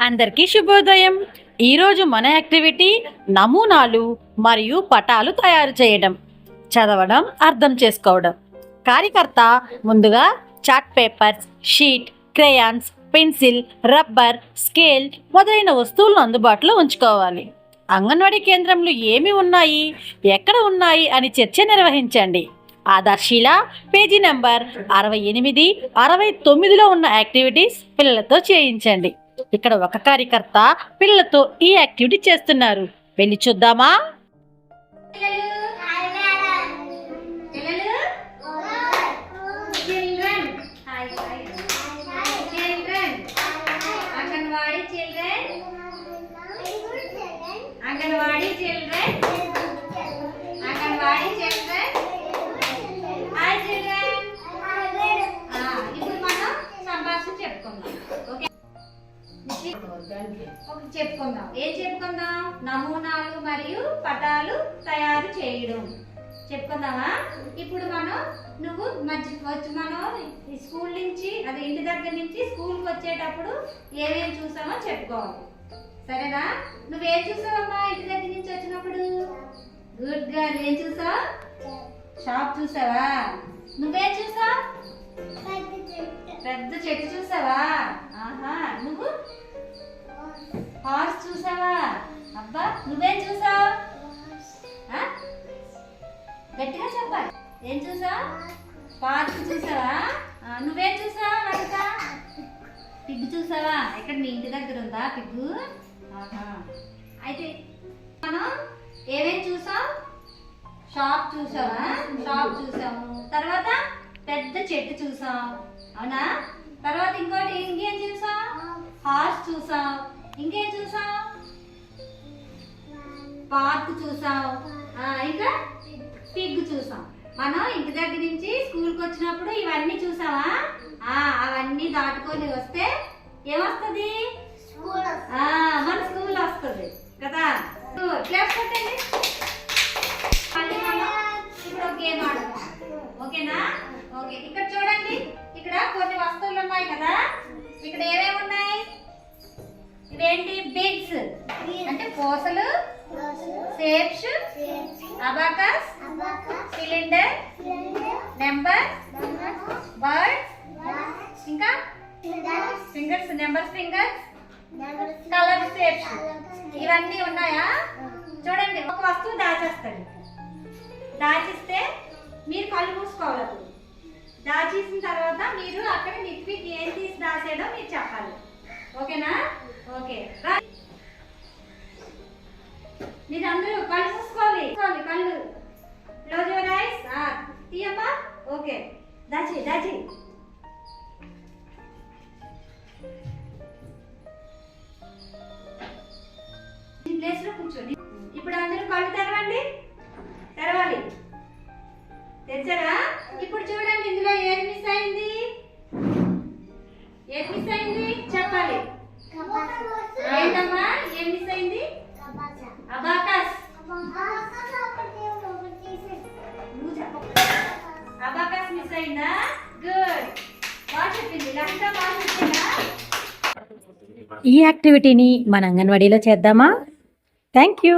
అందరికీ శుభోదయం. ఈరోజు మన యాక్టివిటీ నమూనాలు మరియు పటాలు తయారు చేయడం చదవడం అర్థం చేసుకోవడం. కార్యకర్త ముందుగా chart papers sheet crayons pencil rubber scale మొదలైన వస్తువులను అందుబాటులో ఉంచుకోవాలి. అంగన్వాడీ కేంద్రంలో ఏమి ఉన్నాయి ఎక్కడ ఉన్నాయి అని చర్చ నిర్వహించండి. ఆధార్శీల పేజీ నెంబర్ అరవై ఎనిమిది అరవై తొమ్మిదిలో ఉన్న యాక్టివిటీస్ పిల్లలతో చేయించండి. ఇక్కడ ఒక కార్యకర్త పిల్లలతో ఈ యాక్టివిటీ చేస్తున్నారు. వెళ్ళి చూద్దామా? Children. Anganwadi children. Anganwadi children. ఒక చెప్పుకుందాం. ఏం చెప్పుకుందాం? నమూనాలు మరియు పటాలు తయారు చేయడం. చెప్పుకుందామా? ఇప్పుడు మనం నువ్వు మధ్య వచ్చి మనం స్కూల్ నుంచి అదే ఇంటి దగ్గర నుంచి స్కూల్కి వచ్చేటప్పుడు ఏమేమి చూసామో చెప్పుకోవాలి. సరేనా? నువ్వేం చూసావమ్మా ఇంటి దగ్గర నుంచి వచ్చినప్పుడు? గుడ్ గర్ల్ ఏం చూసావు? షాప్ చూసావా? నువ్వేం చూసావు? పెద్ద చెట్టు చూసావా? ఆహా నువ్వు నువ్వేం చూసావు? గట్టిగా చెప్పాలి. ఏం చూసావు? పార్క్ చూసావా? నువ్వేం చూసావా లలిత? పిగ్గు చూసావా? ఇక్కడ మీ ఇంటి దగ్గర ఉందా పిగ్గు? అయితే మనం ఏమేం చూసాం షాప్ చూసావా? షాప్ చూసాము. తర్వాత పెద్ద చెట్టు చూసాం. అవునా? తర్వాత ఇంకోటి ఇంకేం చూసాం హార్స్ చూసాం. ఇంకేం చూసాం పార్క్ చూసాం. ఇంకా పిగ్ చూసాం. మనం ఇంటి దగ్గర నుంచి స్కూల్కి వచ్చినప్పుడు ఇవన్నీ చూసావా? ఆ, అవన్నీ దాటుకొని వస్తే ఏమొస్తుంది? మన స్కూల్ వస్తుంది. కదా? క్లాస్ ఇప్పుడు గేమ్ ఆడుతాం ఓకేనా? ఓకే. ఇక్కడ చూడండి. ఇక్కడ కొన్ని వస్తువులు ఉన్నాయి కదా? ఇక్కడ ఏమేమి ఉన్నాయి? ఇవేంటి బిగ్స్. అంటే పూసలు shapes abacus cylinder number birds ఇంకా? Fingers number fingers colour shapes ఇవన్నీ ఉన్నాయా? చూడండి ఒక వస్తువు దాచేస్తాడు. దాచిస్తే మీరు కళ్ళు మూసుకోవాలి దాచేసిన తర్వాత మీరు అక్కడ నిప్పి ఏం తీసి దాచేయడం మీరు చెప్పాలి. ఓకేనా? ఓకే. కళ్ళు కళ్ళు మూసుకోవాలి. మూసుకోవాలి కళ్ళు. క్లోజ్ యువర్ ఐస్ తీయమ్మా ఓకే. దాచి దాచి. ఈ ప్లేస్లో కూర్చోండి. ఇప్పుడు అందరూ కళ్ళు తెరవండి. తెరవాలి. తెచ్చారా ఇప్పుడు చూడండి ఇందులో ఏది అబాకస్ మిస్ అయిందా గుడ్ బాగా చెప్పింది. లలిత బాగా చెప్పిందా? ఈ యాక్టివిటీని మన అంగన్వాడీలో చేద్దామా? Thank you